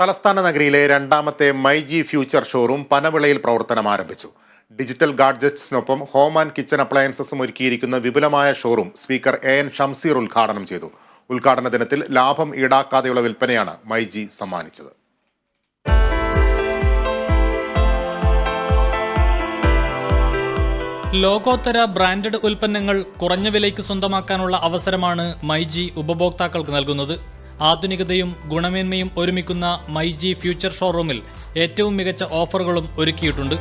തലസ്ഥാന നഗരിയിലെ രണ്ടാമത്തെ മൈ ജി ഫ്യൂച്ചർ ഷോറൂം പനവിളയിൽ പ്രവർത്തനം ആരംഭിച്ചു. ഡിജിറ്റൽ ഗാഡ്ജറ്റ്സിനൊപ്പം ഹോം ആൻഡ് കിച്ചൺ അപ്ലയൻസസും ഒരുക്കിയിരിക്കുന്ന വിപുലമായ showroom speaker A N Shamseer ഉദ്ഘാടനം ചെയ്തു. ഉദ്ഘാടന ദിനത്തിൽ ലാഭം ഈടാക്കാതെയുള്ള വിൽപ്പനയാണ് മൈ ജി സമ്മാനിച്ചത്. ലോകോത്തര ബ്രാൻഡഡ് ഉൽപ്പന്നങ്ങൾ കുറഞ്ഞ വിലയ്ക്ക് സ്വന്തമാക്കാനുള്ള അവസരമാണ് മൈജി ഉപഭോക്താക്കൾക്ക് നൽകുന്നത്. ആധുനികതയും ഗുണമേന്മയും ഒരുമിക്കുന്ന മൈജി ഫ്യൂച്ചർ ഷോറൂമിൽ ഏറ്റവും മികച്ച ഓഫറുകളും ഒരുക്കിയിട്ടുണ്ട്.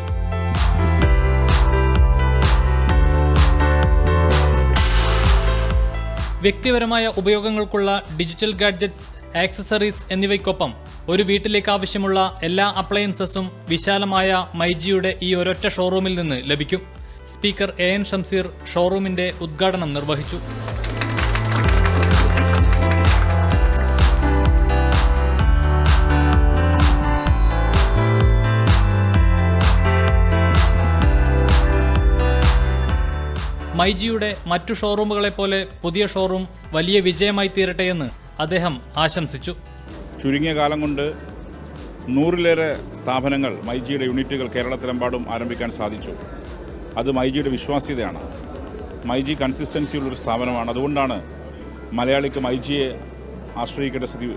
വ്യക്തിപരമായ ഉപയോഗങ്ങൾക്കുള്ള ഡിജിറ്റൽ ഗാഡ്ജറ്റ്സ് ആക്സസറീസ് എന്നിവയ്ക്കൊപ്പം ഒരു വീട്ടിലേക്ക് ആവശ്യമുള്ള എല്ലാ അപ്ലയൻസസും വിശാലമായ മൈജിയുടെ ഈ ഒരൊറ്റ ഷോറൂമിൽ നിന്ന് ലഭിക്കും. സ്പീക്കർ എ എൻ ഷംസീർ ഷോറൂമിന്റെ ഉദ്ഘാടനം നിർവഹിച്ചു. മൈജിയുടെ മറ്റു ഷോറൂമുകളെ പോലെ പുതിയ ഷോറൂം വലിയ വിജയമായി തീരട്ടെയെന്ന് അദ്ദേഹം ആശംസിച്ചു. ചുരുങ്ങിയ കാലം കൊണ്ട് നൂറിലേറെ സ്ഥാപനങ്ങൾ മൈജിയുടെ യൂണിറ്റുകൾ കേരളത്തിലെമ്പാടും ആരംഭിക്കാൻ സാധിച്ചു. അത് മൈജിയുടെ വിശ്വാസ്യതയാണ്. മൈജി കൺസിസ്റ്റൻസിയുള്ളൊരു സ്ഥാപനമാണ്. അതുകൊണ്ടാണ് മലയാളിക്ക് മൈജിയെ ആശ്രയിക്കേണ്ട സ്ഥിതി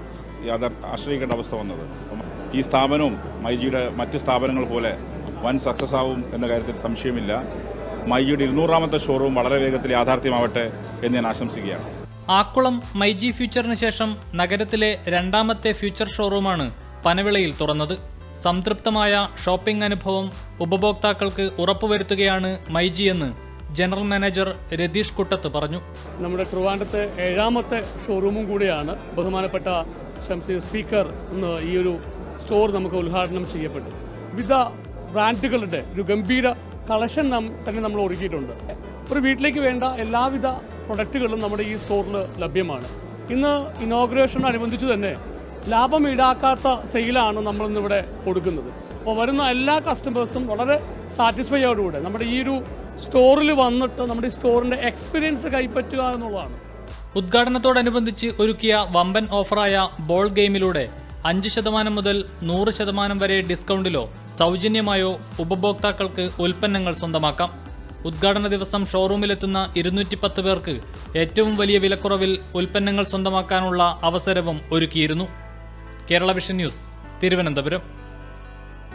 ആശ്രയിക്കേണ്ട അവസ്ഥ വന്നത്. ഈ സ്ഥാപനവും മൈജിയുടെ മറ്റ് സ്ഥാപനങ്ങൾ പോലെ വൻ സക്സസ് ആവും എന്ന കാര്യത്തിൽ സംശയമില്ല. മൈജിയുടെ ഇരുന്നൂറാമത്തെ ഷോറൂം വളരെ വേഗത്തിൽ യാഥാർത്ഥ്യമാവട്ടെ എന്ന് ഞാൻ ആശംസിക്കുകയാണ്. ആക്കുളം മൈജി ഫ്യൂച്ചറിന് ശേഷം നഗരത്തിലെ രണ്ടാമത്തെ ഫ്യൂച്ചർ ഷോറൂമാണ് പനവിളയിൽ തുറന്നത്. സംതൃപ്തമായ ഷോപ്പിംഗ് അനുഭവം ഉപഭോക്താക്കൾക്ക് ഉറപ്പുവരുത്തുകയാണ് മൈജി എന്ന് ജനറൽ മാനേജർ രതീഷ് കുട്ടത്ത് പറഞ്ഞു. നമ്മുടെ ട്രിവാൻഡത്തെ ഏഴാമത്തെ ഷോറൂമും കൂടിയാണ്. ബഹുമാനപ്പെട്ട ഷംസീർ സ്പീക്കർ ഇന്ന് ഈ ഒരു സ്റ്റോർ നമുക്ക് ഉദ്ഘാടനം ചെയ്യപ്പെട്ടു. വിവിധ ബ്രാൻഡുകളുടെ ഒരു ഗംഭീര കളക്ഷൻ തന്നെ നമ്മൾ ഒരുക്കിയിട്ടുണ്ട്. ഒരു വീട്ടിലേക്ക് വേണ്ട എല്ലാവിധ പ്രൊഡക്റ്റുകളും നമ്മുടെ ഈ സ്റ്റോറിൽ ലഭ്യമാണ്. ഇന്ന് ഇനോഗ്രേഷനോടനുബന്ധിച്ച് തന്നെ ലാഭം ഈടാക്കാത്ത സെയിലാണ് നമ്മളിന്നിവിടെ കൊടുക്കുന്നത്. അപ്പോൾ വരുന്ന എല്ലാ കസ്റ്റമേഴ്സും വളരെ സാറ്റിസ്ഫൈയോടുകൂടെ നമ്മുടെ ഈ ഒരു സ്റ്റോറിൽ വന്നിട്ട് നമ്മുടെ ഈ സ്റ്റോറിന്റെ എക്സ്പീരിയൻസ് കൈപ്പറ്റുക എന്നുള്ളതാണ്. ഉദ്ഘാടനത്തോടനുബന്ധിച്ച് ഒരുക്കിയ വമ്പൻ ഓഫറായ ബോൾ ഗെയിമിലൂടെ അഞ്ച് ശതമാനം മുതൽ നൂറ് ശതമാനം വരെ ഡിസ്കൗണ്ടിലോ സൗജന്യമായോ ഉപഭോക്താക്കൾക്ക് ഉൽപ്പന്നങ്ങൾ സ്വന്തമാക്കാം. ഉദ്ഘാടന ദിവസം ഷോറൂമിലെത്തുന്ന ഇരുന്നൂറ്റി പത്ത് പേർക്ക് ഏറ്റവും വലിയ വിലക്കുറവിൽ ഉൽപ്പന്നങ്ങൾ സ്വന്തമാക്കാനുള്ള അവസരവും ഒരുക്കിയിരുന്നു. Kerala vision news Thiruvananthapuram.